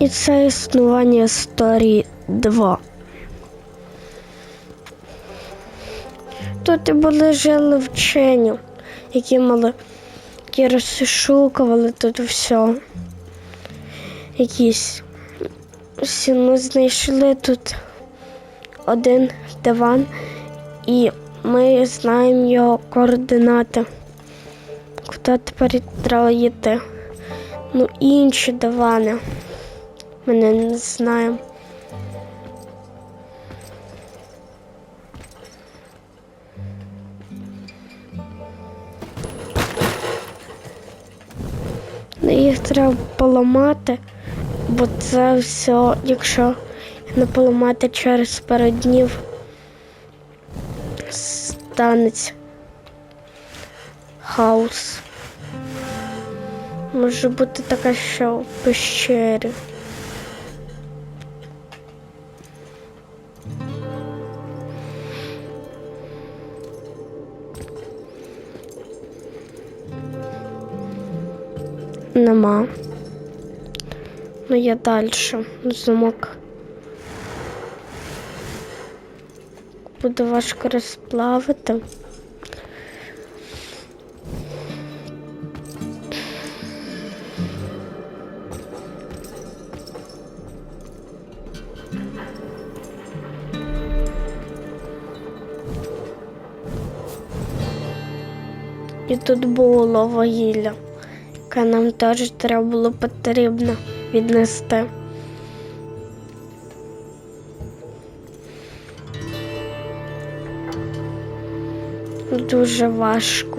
І це існування історії 2. Тут і були жили вчені, які мали які розшукували тут все. Якісь. Всі ми знайшли тут один диван, і ми знаємо його координати. Куди тепер треба йти? Ну, інші дивани. Ми не знаємо. Ну, Їх треба поламати, бо це все, якщо не поламати через пару днів, станеться хаос. Може бути така, що в пещері. Ну я далі. Замок. Буде важко розплавити. І тут було вугілля, яке нам теж треба було потрібно віднести. Дуже важко.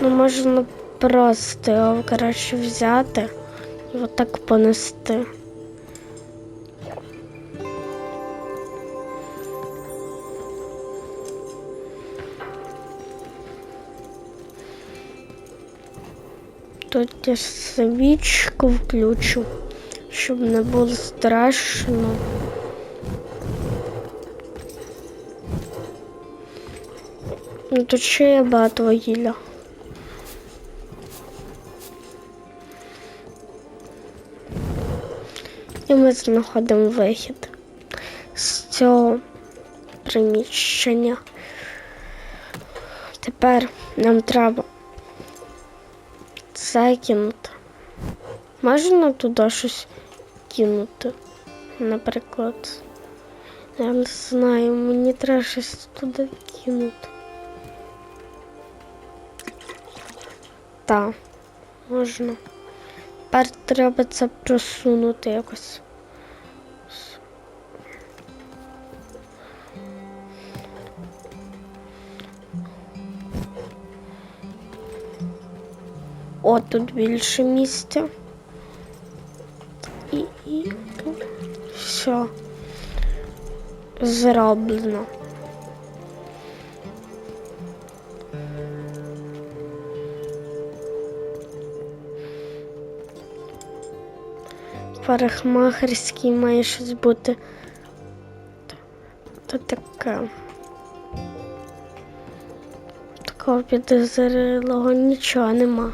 Ну, можна просто його краще взяти і отак понести. Тут я свічку включу, щоб не було страшно. Ну, тут ще є багато вугілля. І ми знаходимо вихід з цього приміщення. Тепер нам треба це кинути. Можна туди щось кинути? Наприклад. Я не знаю, мені треба щось туди кинути. Так, можна. Тепер треба це просунути якось. О, тут більше місця. І, і все. Зроблено. Парикмахерський має щось бути. Та таке. Такого підозрілого нічого нема.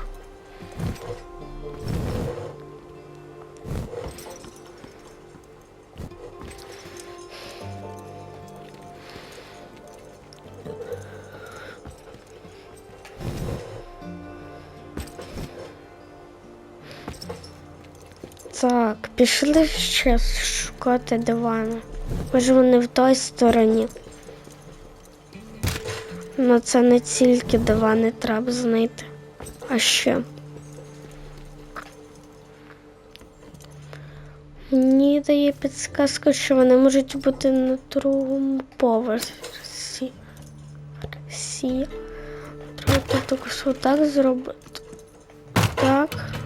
Так, пішли ще шукати дивани. Може вони в той стороні. Ну це не тільки дивани треба знайти, а ще. Мені дає підсказка, що вони можуть бути на другому поверсі. Треба тут отак зробити. Так.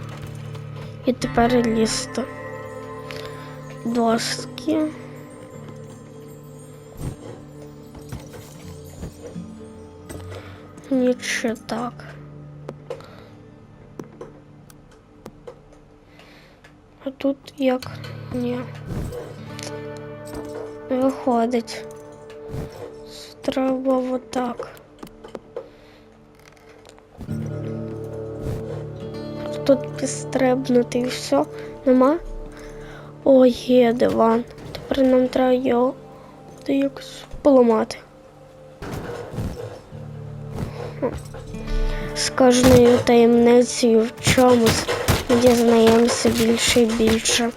І тепер лісто. Доски. Нічого так. А тут як ні. Виходить. Треба отак. Тут підстрибнути і все. Нема? О, є диван. Тепер нам треба його якось поламати. З кожною таємницею в чомусь дізнаємося більше і більше.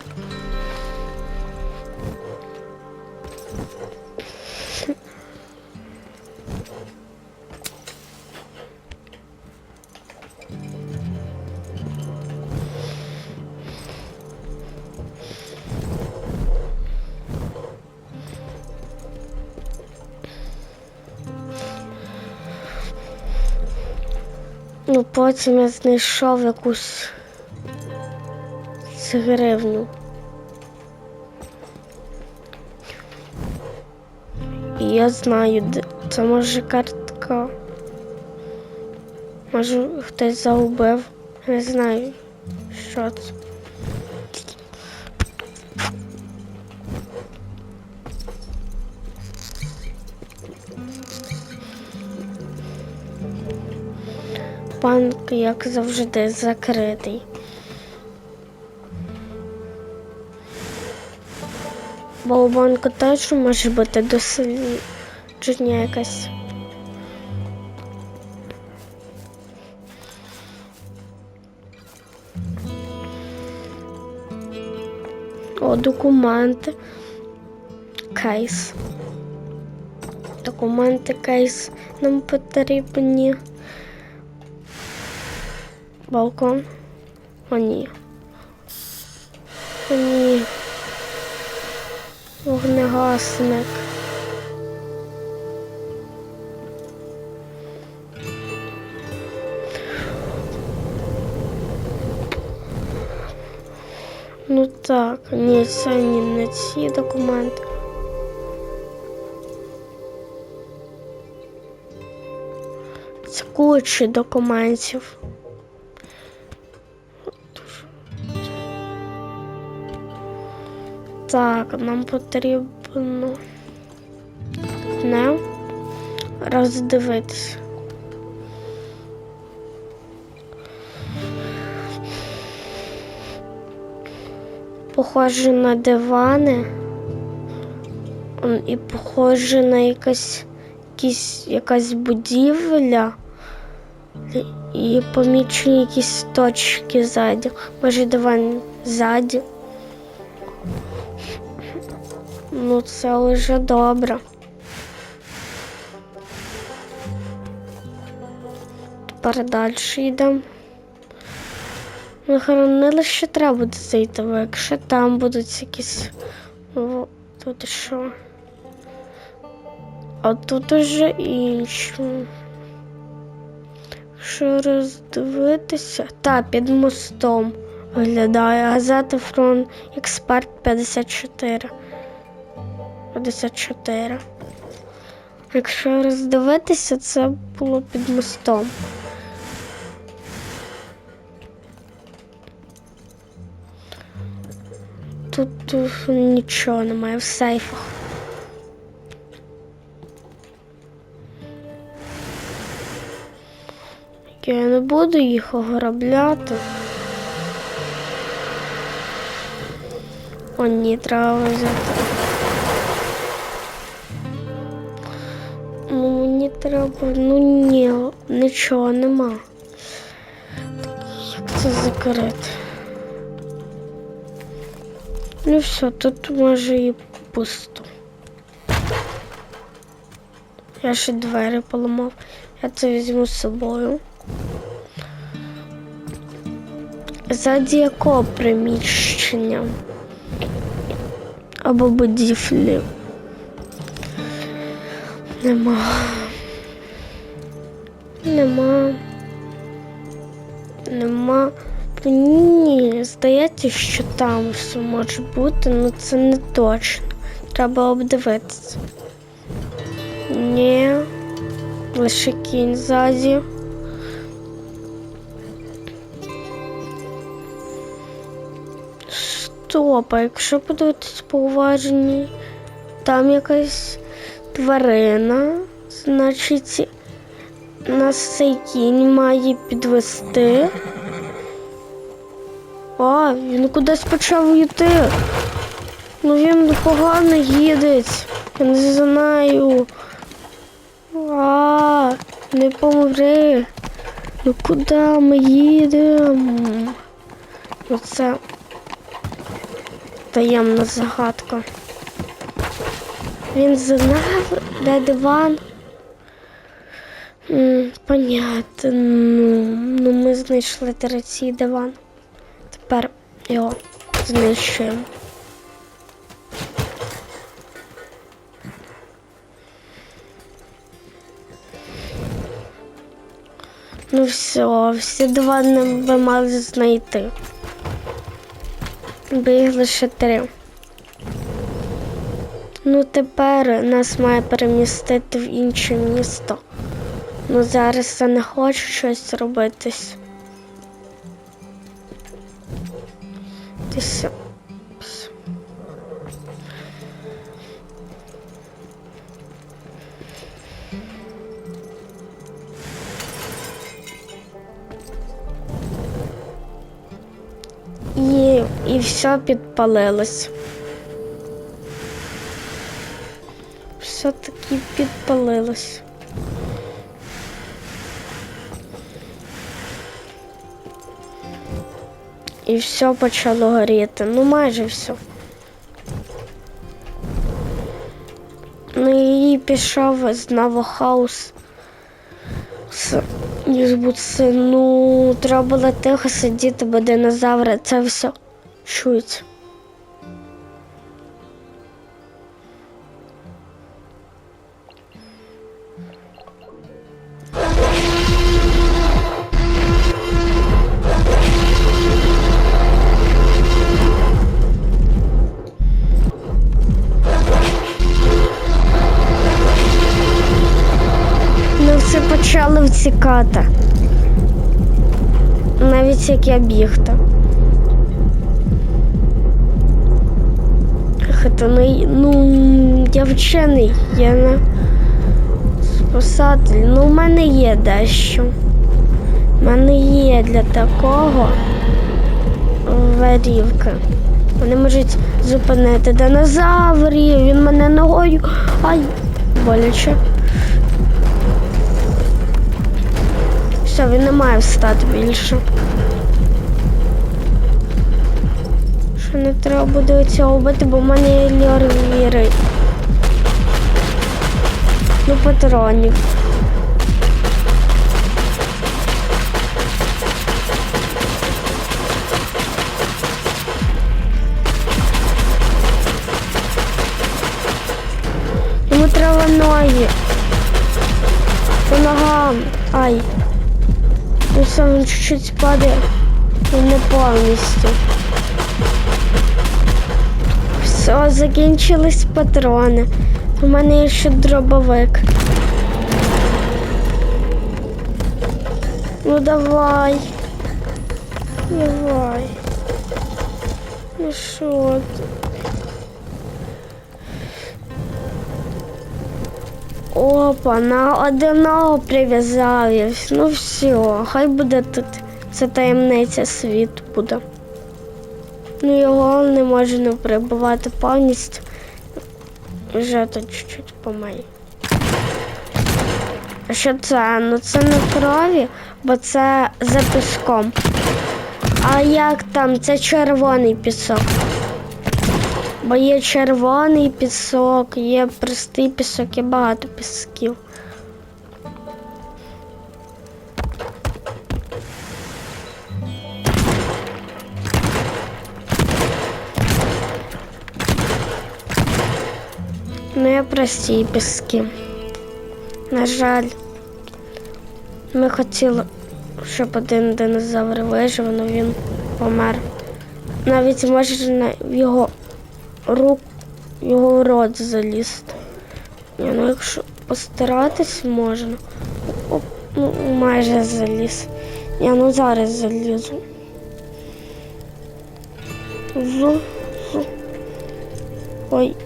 Ну, потім я знайшов якусь гривню. І я знаю, де це може картка. Може хтось загубив. Не знаю, що це. Банк, як завжди, закритий. Бо у банку теж може бути дослідження якась. О, документи. Кейс. Документи, кейс нам потрібні. Балкон. О, ні. О, ні. Вогнегасник. Ну так, ні, це ні, не ці документи. Це куча документів. Так, нам потрібно не роздивитися. Похоже на дивани і похоже на якась, якась будівля. І помічені якісь точки ззаді. Може диван ззаді. Ну, це вже добре. Тепер далі йдемо. На хранилище треба буде зайти, бо якщо там будуть якісь. О, тут що? А тут уже інші. Якщо роздивитися, та під мостом виглядає газета Фронт Експерт 54. 54. Якщо роздивитися, це було під мостом. Тут, нічого немає в сейфах. Я не буду їх ограбляти. О, ні, треба взяти. Треба. Ну ні, нічого нема. Як це закрити? Ну все, тут може і пусто. Я ще двері поламав. Я це візьму з собою. Ззаді якого приміщення? Або будівлі. Нема. Нема. Нема. Ні, здається, що там все може бути, але це не точно. Треба обдивитися. Ні. Лише кінь ззаді. Стоп, а якщо подивитись по уваженні, там якась тварина, значить, нас цей кінь має підвести А, він кудись почав йти. Ну він погано їде. Я не знаю. А, не помри. Ну куди ми їдемо? Ну це таємна загадка. Він знав, де диван. Понятно. Ну, ну ми знайшли третій диван. Тепер його знищуємо. Ну все, всі дивани ви мали знайти. Їх лише три. Ну тепер нас має перемістити в інше місто. Ну зараз я не хочу щось робитись. Ти все. все. І, і все підпалилось. Все-таки підпалилось. І все почало горіти. Ну майже все. Ну і пішов хаос. З Ізбуци. Ну, треба було тихо сидіти, бо динозаври це все чують. Почали. Навіть як я бігти. Хоча, ну, ну, я вчений, я не спасатель. Ну, в мене є дещо. У мене є для такого варівки. Вони можуть зупинити динозаврів, він мене ногою. Ай, боляче. Все, він не має встати більше. Що не треба буде цього вбити, бо в мене є льорвіри. Ну, патронів. Йому треба ноги. По ногам. Ай. Ну він чуть-чуть падає. Ну, не повністю. Все, закінчились патрони. У мене є ще дробовик. Ну давай. Давай. Ну що ти? Опа, на одного прив'язав. Ну все, хай буде тут. Це таємниця світу буде. Ну його не може не прибувати повністю. Вже тут чуть-чуть помий. А що це? Ну це не крові, бо це за піском. А як там? Це червоний пісок. Бо є червоний пісок, є простий пісок, є багато пісків. Ну, є прості піски. На жаль, ми хотіли, щоб один динозавр вижив, але він помер. Навіть може його рук, його в рот заліз. Ні, ну якщо постаратись можна. Оп, ну, майже заліз. Я ну зараз залізу. Зу, зу. Ой,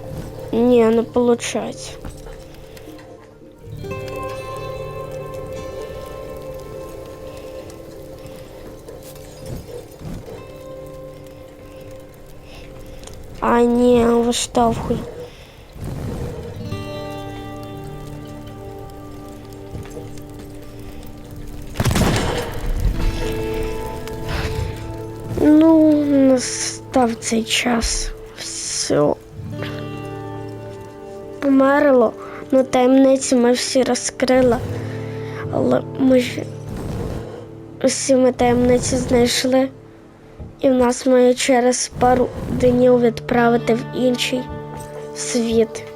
ні, не виходить. А ні, виштовхуй. Ну, настав цей час. Все. Померло, ну таємниці ми всі розкрили. Але ми ж усі ми таємниці знайшли. І в нас має через пару днів відправити в інший світ.